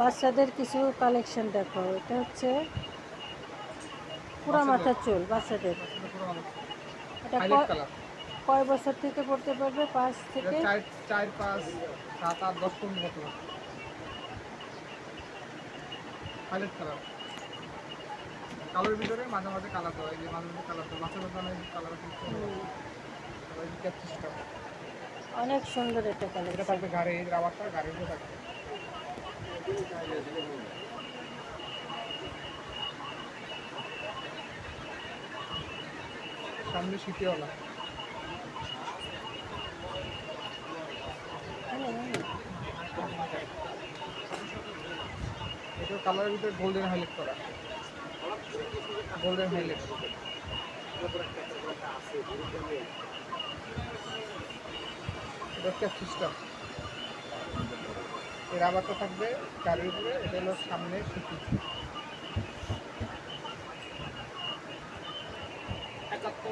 বাচ্চাদের কিছু কালেকশন দেখো। এটা হচ্ছে পুরা মাথার চুল বাচ্চাদের। এটা কালার কয় বছর থেকে পড়তে পারবে? পাঁচ থেকে? চার পাঁচ সাত আট দশ পনেরো হাইলাইট কালার কালোর ভিতরে মাঝে মাঝে কালার দেওয়া যে মাঝে মাঝে কালার দেওয়া মাছের দোকানে কালার অনেক সুন্দর এটা এটা কালেকশন থাকবে গাড়ি রাবারটা গাড়ির থাকবে সামনে শীতিওয়ালা এটা কালারের ভিতরে গোল্ডেন হাইলাইট করা। গোল্ডেন হাইলাইট এটা ক্যাপচিসটা এই রাবারটা থাকবে গাড়ির উপরে এটা হলো সামনে সুতি।